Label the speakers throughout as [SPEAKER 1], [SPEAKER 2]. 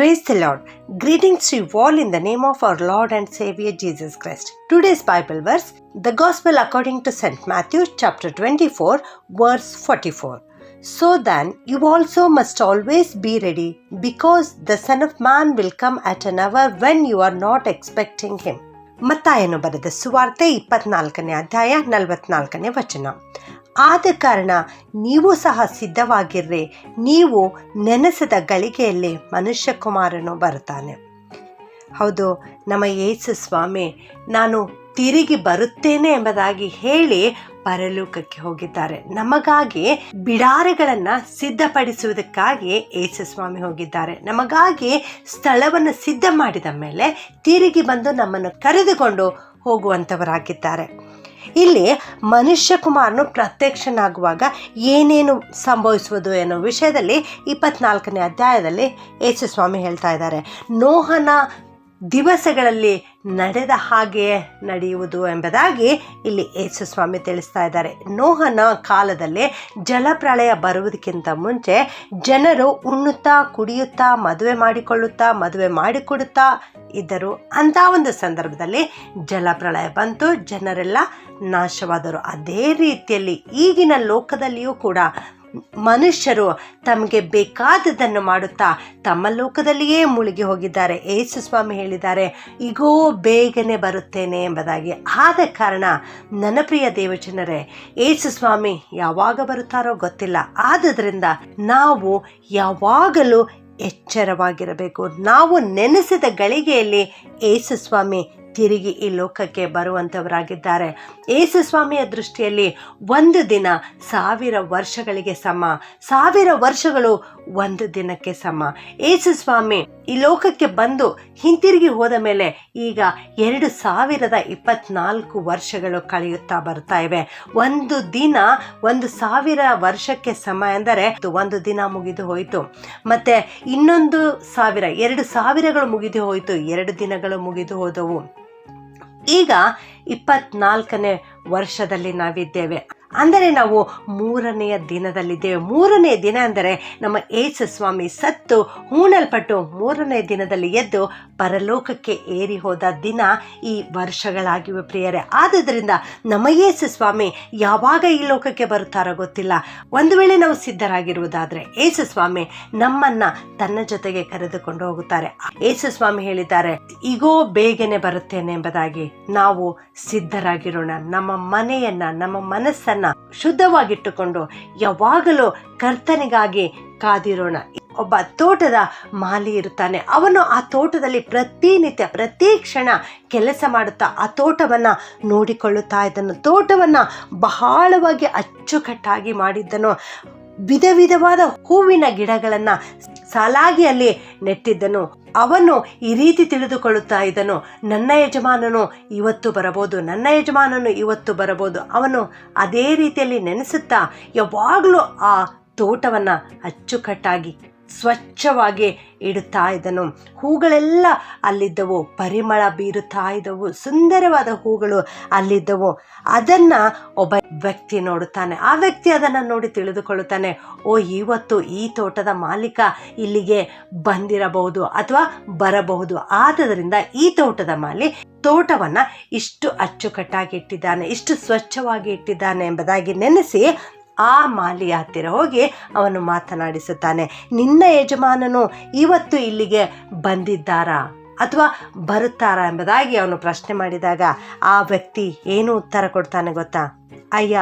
[SPEAKER 1] Praise the Lord. Greetings to you all in the name of our Lord and Savior Jesus Christ. Today's Bible verse, the Gospel according to St. Matthew chapter 24, verse 44. So then, you also must always be ready, because the Son of Man will come at an hour when you are not expecting him. ಮತ್ತಾಯನು ಬರೆದ ಸುವಾರ್ತೆ ಇಪ್ಪತ್ನಾಲ್ಕನೇ ಅಧ್ಯಾಯ ನಲವತ್ನಾಲ್ಕನೇ ವಚನ ಆದ ಕಾರಣ ನೀವು ಸಹ ಸಿದ್ಧವಾಗಿರ್ರಿ. ನೀವು ನೆನೆಸದ ಗಳಿಗೆಯಲ್ಲಿ ಮನುಷ್ಯ ಕುಮಾರನು ಬರ್ತಾನೆ ಹೌದು, ನಮ್ಮ ಯೇಸು ಸ್ವಾಮಿ, ನಾನು ತಿರುಗಿ ಬರುತ್ತೇನೆ ಎಂಬುದಾಗಿ ಹೇಳಿ ಪರಲೋಕಕ್ಕೆ ಹೋಗಿದ್ದಾರೆ. ನಮಗಾಗಿ ಬಿಡಾರಗಳನ್ನು ಸಿದ್ಧಪಡಿಸುವುದಕ್ಕಾಗಿ ಯೇಸು ಸ್ವಾಮಿ ಹೋಗಿದ್ದಾರೆ. ನಮಗಾಗಿ ಸ್ಥಳವನ್ನು ಸಿದ್ಧ ಮಾಡಿದ ಮೇಲೆ ತಿರುಗಿ ಬಂದು ನಮ್ಮನ್ನು ಕರೆದುಕೊಂಡು ಹೋಗುವಂಥವರಾಗಿದ್ದಾರೆ ಇಲ್ಲಿ ಮನುಷ್ಯ ಕುಮಾರನು ಪ್ರತ್ಯಕ್ಷನಾಗುವಾಗ ಏನೇನು ಸಂಭವಿಸುವುದು ಅನ್ನೋ ವಿಷಯದಲ್ಲಿ ಇಪ್ಪತ್ನಾಲ್ಕನೇ ಅಧ್ಯಾಯದಲ್ಲಿ ಯೇಸು ಸ್ವಾಮಿ ಹೇಳ್ತಾ ಇದ್ದಾರೆ. ನೋಹನ ದಿವಸಗಳಲ್ಲಿ ನಡೆದ ಹಾಗೆಯೇ ನಡೆಯುವುದು ಎಂಬುದಾಗಿ ಇಲ್ಲಿ ಯೇಸು ಸ್ವಾಮಿ ತಿಳಿಸ್ತಾ ಇದ್ದಾರೆ. ನೋಹನ ಕಾಲದಲ್ಲಿ ಜಲಪ್ರಳಯ ಬರುವುದಕ್ಕಿಂತ ಮುಂಚೆ ಜನರು ಉಣ್ಣುತ್ತಾ, ಕುಡಿಯುತ್ತಾ, ಮದುವೆ ಮಾಡಿಕೊಳ್ಳುತ್ತಾ, ಮದುವೆ ಮಾಡಿಕೊಡುತ್ತಾ ಇದ್ದರು. ಅಂಥ ಒಂದು ಸಂದರ್ಭದಲ್ಲಿ ಜಲಪ್ರಳಯ ಬಂತು. ಜನರೆಲ್ಲ ನಾಶವಾದರು ಅದೇ ರೀತಿಯಲ್ಲಿ ಈಗಿನ ಲೋಕದಲ್ಲಿಯೂ ಕೂಡ ಮನುಷ್ಯರು ತಮಗೆ ಬೇಕಾದದನ್ನು ಮಾಡುತ್ತಾ ತಮ್ಮ ಲೋಕದಲ್ಲಿಯೇ ಮುಳುಗಿ ಹೋಗಿದ್ದಾರೆ. ಏಸು ಸ್ವಾಮಿ ಹೇಳಿದ್ದಾರೆ ಈಗೋ ಬೇಗನೆ ಬರುತ್ತೇನೆ ಎಂಬುದಾಗಿ. ಆದ ಕಾರಣ ನನ್ನ ಪ್ರಿಯ ದೇವಜನರೇ, ಏಸು ಸ್ವಾಮಿ ಯಾವಾಗ ಬರುತ್ತಾರೋ ಗೊತ್ತಿಲ್ಲ. ಆದ್ದರಿಂದ ನಾವು ಯಾವಾಗಲೂ ಎಚ್ಚರವಾಗಿರಬೇಕು. ನಾವು ನೆನೆಸಿದ ಗಳಿಗೆಯಲ್ಲಿ ಏಸು ಸ್ವಾಮಿ ತಿರುಗಿ ಈ ಲೋಕಕ್ಕೆ ಬರುವಂಥವರಾಗಿದ್ದಾರೆ. ಏಸು ಸ್ವಾಮಿಯ ದೃಷ್ಟಿಯಲ್ಲಿ ಒಂದು ದಿನ ಸಾವಿರ ವರ್ಷಗಳಿಗೆ ಸಮ. ಸಾವಿರ ವರ್ಷಗಳು ಒಂದು ದಿನಕ್ಕೆ ಸಮ. ಏಸು ಸ್ವಾಮಿ ಈ ಲೋಕಕ್ಕೆ ಬಂದು ಹಿಂತಿರುಗಿ ಹೋದ ಮೇಲೆ ಈಗ ಎರಡು ಸಾವಿರದ ಇಪ್ಪತ್ನಾಲ್ಕು ವರ್ಷಗಳು ಕಳೆಯುತ್ತಾ ಬರ್ತಾ ಇವೆ. ಒಂದು ದಿನ, ಒಂದು ಸಾವಿರ ವರ್ಷಕ್ಕೆ ಸಮ ಎಂದರೆ ಒಂದು ದಿನ ಮುಗಿದು ಹೋಯಿತು. ಮತ್ತೆ ಇನ್ನೊಂದು ಸಾವಿರ, ಎರಡು ಸಾವಿರಗಳು ಮುಗಿದು ಹೋಯಿತು, ಎರಡು ದಿನಗಳು ಮುಗಿದು ಹೋದವು. ಈಗ ಇಪ್ಪತ್ನಾಲ್ಕನೇ ವರ್ಷದಲ್ಲಿ ನಾವಿದ್ದೇವೆ. ಅಂದರೆ ನಾವು ಮೂರನೆಯ ದಿನದಲ್ಲಿದ್ದೇವೆ. ಮೂರನೇ ದಿನ ಅಂದರೆ ನಮ್ಮ ಏಸು ಸ್ವಾಮಿ ಸತ್ತು, ಹೂಣಲ್ಪಟ್ಟು ಮೂರನೇ ದಿನದಲ್ಲಿ ಎದ್ದು ಪರಲೋಕಕ್ಕೆ ಏರಿ ಹೋದ ದಿನ ಈ ವರ್ಷಗಳಾಗಿವೆ ಪ್ರಿಯರೇ. ಆದ್ದರಿಂದ ನಮ್ಮ ಏಸು ಸ್ವಾಮಿ ಯಾವಾಗ ಈ ಲೋಕಕ್ಕೆ ಬರುತ್ತಾರೋ ಗೊತ್ತಿಲ್ಲ. ಒಂದು ವೇಳೆ ನಾವು ಸಿದ್ಧರಾಗಿರುವುದಾದರೆ ಏಸು ಸ್ವಾಮಿ ನಮ್ಮನ್ನ ತನ್ನ ಜೊತೆಗೆ ಕರೆದುಕೊಂಡು ಹೋಗುತ್ತಾರೆ. ಏಸು ಸ್ವಾಮಿ ಹೇಳಿದ್ದಾರೆ ಈಗೋ ಬೇಗನೆ ಬರುತ್ತೇನೆ ಎಂಬುದಾಗಿ ನಾವು ಸಿದ್ಧರಾಗಿರೋಣ. ನಮ್ಮ ಮನೆಯನ್ನ, ನಮ್ಮ ಮನಸ್ಸನ್ನ ಶುದ್ಧವಾಗಿಟ್ಟುಕೊಂಡು ಯಾವಾಗಲೂ ಕರ್ತನಿಗಾಗಿ ಕಾದಿರೋಣ. ಒಬ್ಬ ತೋಟದ ಮಾಲಿ ಇರುತ್ತಾನೆ. ಅವನು ಆ ತೋಟದಲ್ಲಿ ಪ್ರತಿನಿತ್ಯ, ಪ್ರತಿ ಕ್ಷಣ ಕೆಲಸ ಮಾಡುತ್ತಾ ಆ ತೋಟವನ್ನ ನೋಡಿಕೊಳ್ಳುತ್ತಾ ಇದ್ದನು. ತೋಟವನ್ನ ಬಹಳವಾಗಿ ಅಚ್ಚುಕಟ್ಟಾಗಿ ಮಾಡಿದ್ದನು. ವಿಧ ವಿಧವಾದ ಹೂವಿನ ಗಿಡಗಳನ್ನು ಸಾಲಾಗಿ ಅಲ್ಲಿ ನೆಟ್ಟಿದ್ದನು. ಅವನು ಈ ರೀತಿ ತಿಳಿದುಕೊಳ್ಳುತ್ತಾ ಇದ್ದನು. ನನ್ನ ಯಜಮಾನನು ಇವತ್ತು ಬರಬಹುದು, ನನ್ನ ಯಜಮಾನನು ಇವತ್ತು ಬರಬಹುದು. ಅವನು ಅದೇ ರೀತಿಯಲ್ಲಿ ನೆನೆಸುತ್ತಾ ಯಾವಾಗಲೂ ಆ ತೋಟವನ್ನು ಅಚ್ಚುಕಟ್ಟಾಗಿ ಸ್ವಚ್ಛವಾಗಿ ಇಡುತ್ತಾ ಇದ್ದನು. ಹೂಗಳೆಲ್ಲ ಅಲ್ಲಿದ್ದವು. ಪರಿಮಳ ಬೀರುತ್ತಾ ಇದ್ದವು. ಸುಂದರವಾದ ಹೂಗಳು ಅಲ್ಲಿದ್ದವು. ಅದನ್ನು ಒಬ್ಬ ವ್ಯಕ್ತಿ ನೋಡುತ್ತಾನೆ. ಆ ವ್ಯಕ್ತಿ ಅದನ್ನು ನೋಡಿ ತಿಳಿದುಕೊಳ್ಳುತ್ತಾನೆ. ಓ ಇವತ್ತು ಈ ತೋಟದ ಮಾಲೀಕ ಇಲ್ಲಿಗೆ ಬಂದಿರಬಹುದು ಅಥವಾ ಬರಬಹುದು. ಆದ್ದರಿಂದ ಈ ತೋಟದ ಮಾಲಿ ತೋಟವನ್ನು ಇಷ್ಟು ಅಚ್ಚುಕಟ್ಟಾಗಿ ಇಟ್ಟಿದ್ದಾನೆ, ಇಷ್ಟು ಸ್ವಚ್ಛವಾಗಿ ಇಟ್ಟಿದ್ದಾನೆ ಎಂಬುದಾಗಿ ನೆನೆಸಿ ಆ ಮಾಲಿಯ ಹತ್ತಿರ ಹೋಗಿ ಅವನು ಮಾತನಾಡಿಸುತ್ತಾನೆ, ನಿನ್ನ ಯಜಮಾನನು ಇವತ್ತು ಇಲ್ಲಿಗೆ ಬಂದಿದ್ದಾರಾ ಅಥವಾ ಬರುತ್ತಾರಾ ಎಂಬುದಾಗಿ ಅವನು ಪ್ರಶ್ನೆ ಮಾಡಿದಾಗ ಆ ವ್ಯಕ್ತಿ ಏನು ಉತ್ತರ ಕೊಡ್ತಾನೆ ಗೊತ್ತಾ? ಅಯ್ಯ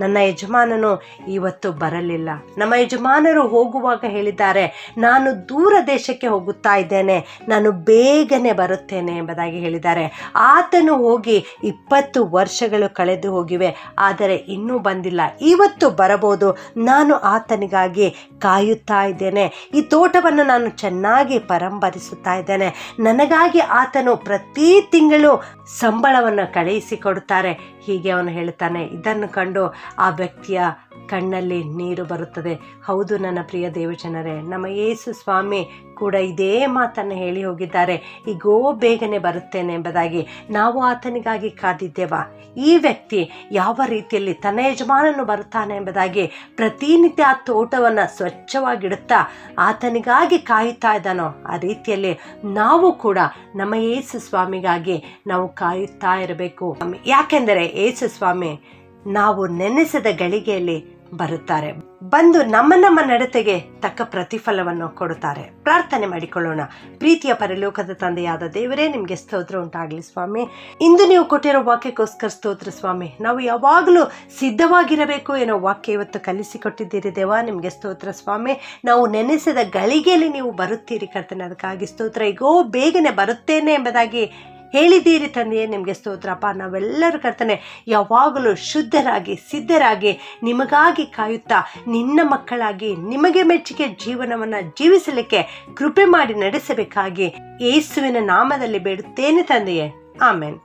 [SPEAKER 1] ನನ್ನ ಯಜಮಾನನು ಇವತ್ತು ಬರಲಿಲ್ಲ. ನಮ್ಮ ಯಜಮಾನರು ಹೋಗುವಾಗ ಹೇಳಿದ್ದಾರೆ, ನಾನು ದೂರ ದೇಶಕ್ಕೆ ಹೋಗುತ್ತಾ ಇದ್ದೇನೆ, ನಾನು ಬೇಗನೆ ಬರುತ್ತೇನೆ ಎಂಬುದಾಗಿ ಹೇಳಿದ್ದಾರೆ. ಆತನು ಹೋಗಿ ಇಪ್ಪತ್ತು ವರ್ಷಗಳು ಕಳೆದು ಹೋಗಿವೆ, ಆದರೆ ಇನ್ನೂ ಬಂದಿಲ್ಲ. ಇವತ್ತು ಬರಬಹುದು, ನಾನು ಆತನಿಗಾಗಿ ಕಾಯುತ್ತಾ ಇದ್ದೇನೆ. ಈ ತೋಟವನ್ನು ನಾನು ಚೆನ್ನಾಗಿ ಪರಂಬರಿಸುತ್ತಾ ಇದ್ದೇನೆ. ನನಗಾಗಿ ಆತನು ಪ್ರತಿ ತಿಂಗಳು ಸಂಬಳವನ್ನು ಕಳುಹಿಸಿಕೊಡುತ್ತಾರೆ ಹೀಗೆ ಅವನು ಹೇಳ್ತಾನೆ ಇದನ್ನು ಕಂಡು ಆ ವ್ಯಕ್ತಿಯ ಕಣ್ಣಲ್ಲಿ ನೀರು ಬರುತ್ತದೆ. ಹೌದು ನನ್ನ ಪ್ರಿಯ ದೇವಜನರೇ, ನಮ್ಮ ಯೇಸು ಸ್ವಾಮಿ ಕೂಡ ಇದೇ ಮಾತನ್ನು ಹೇಳಿ ಹೋಗಿದ್ದಾರೆ. ಈಗೋ ಬೇಗನೆ ಬರುತ್ತೇನೆ ಎಂಬುದಾಗಿ ನಾವು ಆತನಿಗಾಗಿ ಕಾದಿದ್ದೇವ? ಈ ವ್ಯಕ್ತಿ ಯಾವ ರೀತಿಯಲ್ಲಿ ತನ್ನ ಯಜಮಾನನು ಬರುತ್ತಾನೆ ಎಂಬುದಾಗಿ ಪ್ರತಿನಿತ್ಯ ಆ ತೋಟವನ್ನು ಸ್ವಚ್ಛವಾಗಿಡುತ್ತಾ ಆತನಿಗಾಗಿ ಕಾಯುತ್ತಾ ಇದ್ದಾನೋ, ಆ ರೀತಿಯಲ್ಲಿ ನಾವು ಕೂಡ ನಮ್ಮ ಯೇಸು ಸ್ವಾಮಿಗಾಗಿ ನಾವು ಕಾಯುತ್ತಾ ಇರಬೇಕು. ಯಾಕೆಂದರೆ ಯೇಸು ಸ್ವಾಮಿ ನಾವು ನೆನೆಸಿದ ಗಳಿಗೆಯಲ್ಲಿ ಬರುತ್ತಾರೆ. ಬಂದು ನಮ್ಮ ನಮ್ಮ ನಡತೆಗೆ ತಕ್ಕ ಪ್ರತಿಫಲವನ್ನು ಕೊಡುತ್ತಾರೆ. ಪ್ರಾರ್ಥನೆ ಮಾಡಿಕೊಳ್ಳೋಣ. ಪ್ರೀತಿಯ ಪರಲೋಕದ ತಂದೆಯಾದ ದೇವರೇ, ನಿಮಗೆ ಸ್ತೋತ್ರ ಉಂಟಾಗಲಿ ಸ್ವಾಮಿ. ಇಂದು ನೀವು ಕೊಟ್ಟಿರೋ ವಾಕ್ಯಕ್ಕೋಸ್ಕರ ಸ್ತೋತ್ರ ಸ್ವಾಮಿ. ನಾವು ಯಾವಾಗಲೂ ಸಿದ್ಧವಾಗಿರಬೇಕು ಏನೋ ವಾಕ್ಯ ಇವತ್ತು ಕಲಿಸಿಕೊಟ್ಟಿದ್ದೀರಿ ದೇವ, ನಿಮಗೆ ಸ್ತೋತ್ರ ಸ್ವಾಮಿ. ನಾವು ನೆನೆಸಿದ ಗಳಿಗೆಯಲ್ಲಿ ನೀವು ಬರುತ್ತೀರಿ ಕರ್ತನೆ. ಅದಕ್ಕಾಗಿ ಸ್ತೋತ್ರ. ಈಗೋ ಬೇಗನೆ ಬರುತ್ತೇನೆ ಎಂಬುದಾಗಿ ಹೇಳಿದ್ದೀರಿ ತಂದೆಯೇ, ನಿಮಗೆ ಸ್ತೋತ್ರಪ್ಪ. ನಾವೆಲ್ಲರೂ ಕರ್ತನೆ, ಯಾವಾಗಲೂ ಶುದ್ಧರಾಗಿ, ಸಿದ್ಧರಾಗಿ, ನಿಮಗಾಗಿ ಕಾಯುತ್ತಾ, ನಿನ್ನ ಮಕ್ಕಳಾಗಿ, ನಿಮಗೆ ಮೆಚ್ಚುಗೆ ಜೀವನವನ್ನು ಜೀವಿಸಲಿಕ್ಕೆ ಕೃಪೆ ಮಾಡಿ ನಡೆಸಬೇಕಾಗಿ ಯೇಸುವಿನ ನಾಮದಲ್ಲಿ ಬೇಡುತ್ತೇನೆ ತಂದೆಯೇ. ಆಮೇನ್.